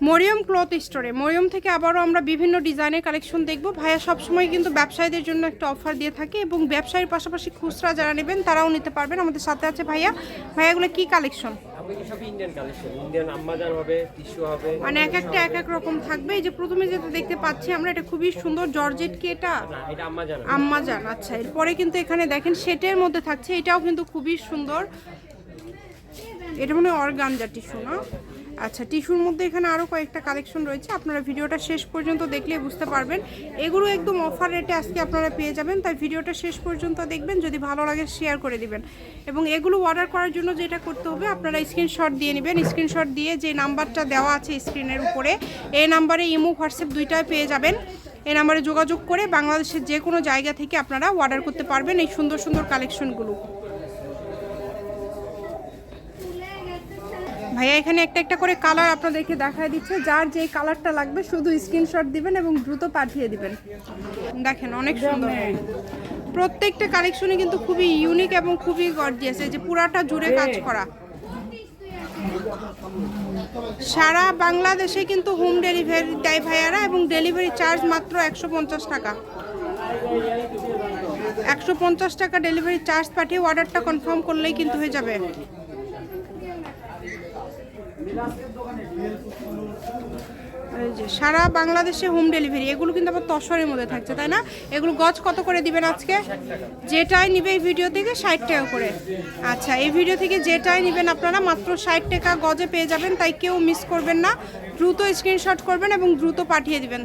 Mariam cloth স্টোরে। মরিয়ম থেকে আবারও আমরা বিভিন্ন ডিজাইনের কালেকশন দেখব। ভাইয়া সবসময় কিন্তু ব্যবসায়ীদের জন্য একটা অফার দিয়ে থাকে এবং ব্যবসায়ীর পাশাপাশি খুচরা যারা নেবেন তারাও নিতে পারবেন। আমাদের সাথে আছে ভাইয়া। ভাইয়াগুলো কি কালেকশন? মানে এক একটা এক এক রকম থাকবে। এই যে প্রথমে যেটা দেখতে পাচ্ছি আমরা এটা খুবই সুন্দর। জর্জেট কি এটা? আম্মাজান আচ্ছা। এরপরে কিন্তু এখানে দেখেন সেটের মধ্যে থাকছে। এটাও কিন্তু খুবই সুন্দর। এটা মনে হয় অর্গানজা টিস্যু না? আচ্ছা টিস্যুর মধ্যে এখানে আরও কয়েকটা কালেকশন রয়েছে। আপনারা ভিডিওটা শেষ পর্যন্ত দেখলে বুঝতে পারবেন। এগুলো একদম অফার রেটে আজকে আপনারা পেয়ে যাবেন। তাই ভিডিওটা শেষ পর্যন্ত দেখবেন। যদি ভালো লাগে শেয়ার করে দিবেন। এবং এগুলো অর্ডার করার জন্য যেটা করতে হবে, আপনারা স্ক্রিনশট দিয়ে নেবেন। স্ক্রিনশট দিয়ে যে নাম্বারটা দেওয়া আছে স্ক্রিনের উপরে, এই নাম্বারে ইমো, হোয়াটসঅ্যাপ দুইটাই পেয়ে যাবেন। এই নাম্বারে যোগাযোগ করে বাংলাদেশের যে কোনো জায়গা থেকে আপনারা অর্ডার করতে পারবেন এই সুন্দর সুন্দর কালেকশনগুলো ভাইয়া, এখানে একটা একটা করে কালার আপনাদেরকে দেখায় দিচ্ছে। যার যে কালারটা লাগবে, শুধু স্ক্রিনশট দিবেন এবং দ্রুত পাঠিয়ে দিবেন। দেখেন, অনেক সুন্দর। প্রত্যেকটা কালেকশনে কিন্তু খুবই ইউনিক এবং খুবই গর্জিয়াস এই যে পুরাটা জুড়ে কাজ করা। সারা বাংলাদেশে কিন্তু হোম ডেলিভারি দেয় ভাইয়ারা এবং ডেলিভারি চার্জ মাত্র একশো পঞ্চাশ টাকা। একশো পঞ্চাশ টাকা ডেলিভারি চার্জ পাঠিয়ে অর্ডারটা কনফার্ম করলেই কিন্তু হয়ে যাবে। সারা বাংলাদেশে হোম ডেলিভারি এগুলো কিন্তু আবার তসরের মধ্যে থাকছে, তাই না? এগুলো গজ কত করে দিবেন আজকে? যেটাই নিবে এই ভিডিও থেকে ষাট টাকা করে। আচ্ছা এই ভিডিও থেকে যেটাই নেবেন আপনারা, মাত্র ষাট টাকা গজে পেয়ে যাবেন, তাই কেউ মিস করবেন না। দ্রুত স্ক্রিনশট করবেন এবং দ্রুত পাঠিয়ে দিবেন।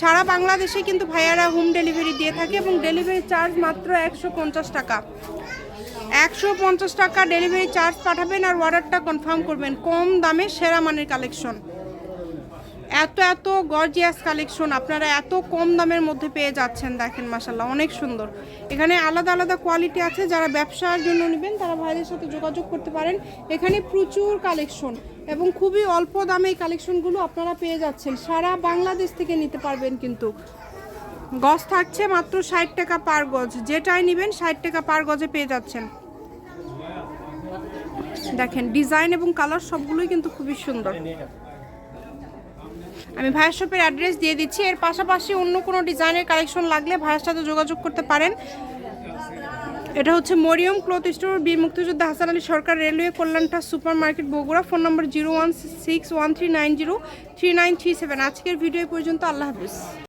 সারা বাংলাদেশে কিন্তু ভাইয়ারা হোম ডেলিভারি দিয়ে থাকে এবং ডেলিভারি চার্জ মাত্র একশো পঞ্চাশ টাকা। একশো পঞ্চাশ টাকা ডেলিভারি চার্জ পাঠাবেন আর অর্ডারটা কনফার্ম করবেন। কম দামে সেরা মানের কালেকশন এত এত গর্জিয়াস কালেকশন আপনারা এত কম দামের মধ্যে পেয়ে যাচ্ছেন, দেখেন মাসাল্লাহ অনেক সুন্দর। এখানে আলাদা আলাদা কোয়ালিটি আছে। যারা ব্যবসার জন্য নেবেন, তারা ভাইদের সাথে যোগাযোগ করতে পারেন। এখানে প্রচুর কালেকশন এবং খুবই অল্প দামে এই কালেকশনগুলো আপনারা পেয়ে যাচ্ছেন। সারা বাংলাদেশ থেকে নিতে পারবেন কিন্তু। গজ থাকছে মাত্র ষাট টাকা পার গজ। যেটাই নেবেন ষাট টাকা পার গজে পেয়ে যাচ্ছেন। দেখেন, ডিজাইন এবং কালার সবগুলোই কিন্তু খুবই সুন্দর। আমি ভাইয়ের শপের অ্যাড্রেস দিয়ে দিচ্ছি। এর পাশাপাশি অন্য কোনো ডিজাইনের কালেকশন লাগলে ভাইয়ের সাথে যোগাযোগ করতে পারেন। এটা হচ্ছে মরিয়ম ক্লথ স্টোর, বি মুক্তিযোদ্ধা Hasan Ali Sarkar railway, কল্যাণটা super market Bogura. Phone number zero one six one three nine zero three nine three seven. আজকের ভিডিও পর্যন্ত। আল্লাহ হাফিজ।